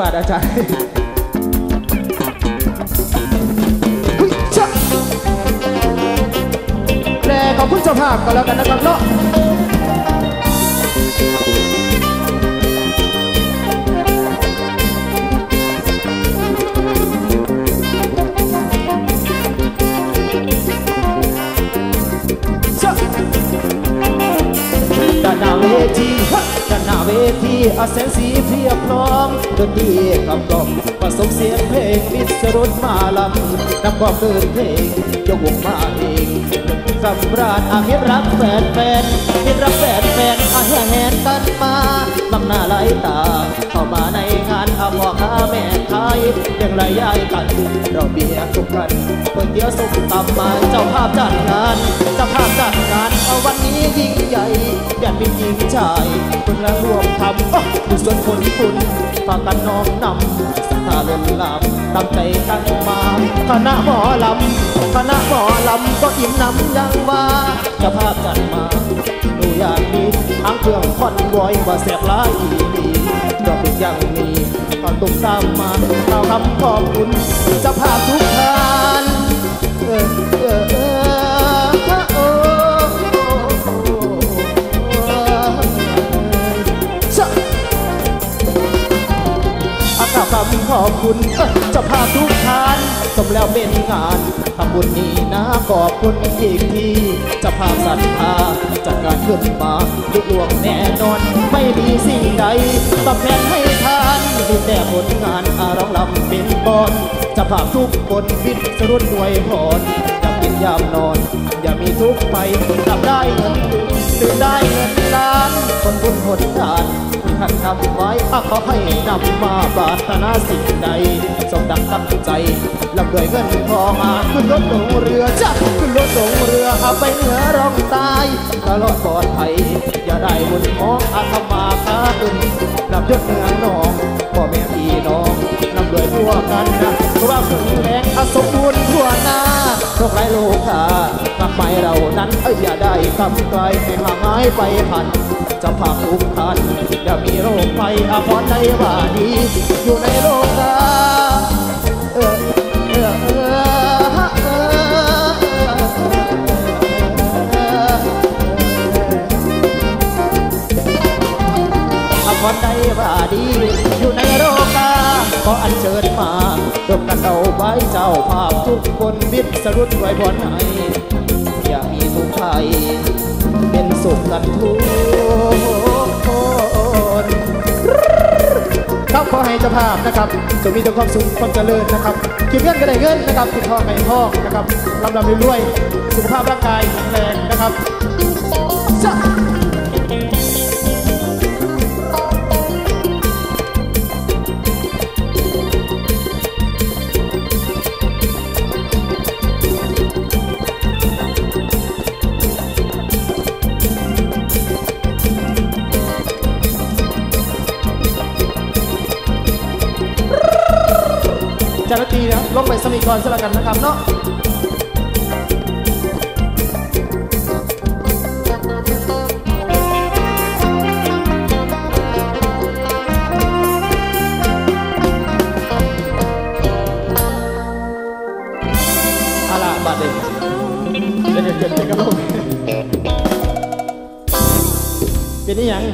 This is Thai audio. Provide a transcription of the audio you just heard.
บาทอาจารย์แน่ขอบคุณเจ้าภาพก็แล้วกันนะครับเนาะ อาแสงสีเพียบพร้อมดนตรีกับกล่อมผสมเสียงเพลงมิสรุนมาลำนำควาเกินเพลงยกวงมาเองสำราญอาเฮ็ดรักแฟนแฟนเฮ็ดรักแฟนแฟนอาแห่แหนกันมาบังหน้าไหลตา เข้ามาในงานอาพ่อค้าแม่ขายเรียงรายายกันเราเบียร์ทุกกันเปิดเดียวสุกตำมาเจ้าภาพจัดงานเจ้าภาพจัดงานเอาวันนี้ยิ่งใหญ่แดนเป็นหญิงชายเพิ่งแล้วรวมำอ๊ะดูส่วนคนคุณฝากกันน้องนำสัทธาเล่นลำตั้งใจตั้งมาคณะหมอลำคณะหมอลำก็อิ่มน้ำยังว่าจ้าภาพจัดมา ดูอย่างนี้ทางเครื่องคอนบอยว่าเสียบลายอีดีก็เป็นอย่างนี้ตอนตุ้มตามมาเอาคำขอบคุณจ้าภาพทุกท่านเออเออเออ อากาศคำขอบคุณเจ้าภาพทุกท่าน สมแล้วเป็นงานทำบุญนี้นะขอบคุณอีกทีเจ้าภาพศรัทธาจัดการขึ้นมาลุลวงแน่นอน ไม่มีสิ่งใดตอบแทนให้ทานมีแต่ผลงานอาร้องลำเป็นบอนเจ้าภาพทุกคนวิทย์สรุนด้วยพรอย่ากินยามนอน อย่ามีทุกข์ไปกลับได้เงินตื่นได้เงินล้านคนบุญหนทาน ท่านทำไว้อาขอให้นำมาปรารถนาสิ่งใดสมดังตั้งใจลำด้วยเงินทองอาขึ้นรถลงเรือจ้ะขึ้นรถลงเรือเอาไปเหนือร่องใตายตลอดปลอดภัยอย่าได้บุญมองอาธมาค้าขึ้นนำยศเหนือน้องพ่อแม่พี่น้องนำด้วยทั่วกันนะว่าถึงแรงอาสมบูรณ์ทั่วหน้าโรคไรโลคา มากมายเรานั้นเอ้ยอย่าได้กำไกลให้ห่างหายไปพัน จะพาทุกท่านอย่ามีโรคภัยอาพรในว่าดีอยู่ในโลกาเออเออเออฮะเอออาพรในว่าดีอยู่ในโลกาขออัญเชิญมาดมกันเอาไว้เจ้าภาพทุกคนวิทย์สรุปไว้บนให้ อย่ามีทุกข์ภัยเป็นสุขกันทุกคนครับขอให้เจ้าภาพนะครับจะมีแต่ความสุขความเจริญนะครับคิดเงินก็ได้เงินนะครับคิดทองก็ได้ทองนะครับลำลำรวยๆสุขภาพร่างกายแข็งแรงนะครับจ้ะ เจ้าหน้าทีนะลงไปสมีกรสละกันนะครับเนาะเอาล่ะบาดเด็กเด็กเด็กเด็กครับผมเป็นนี่ยัง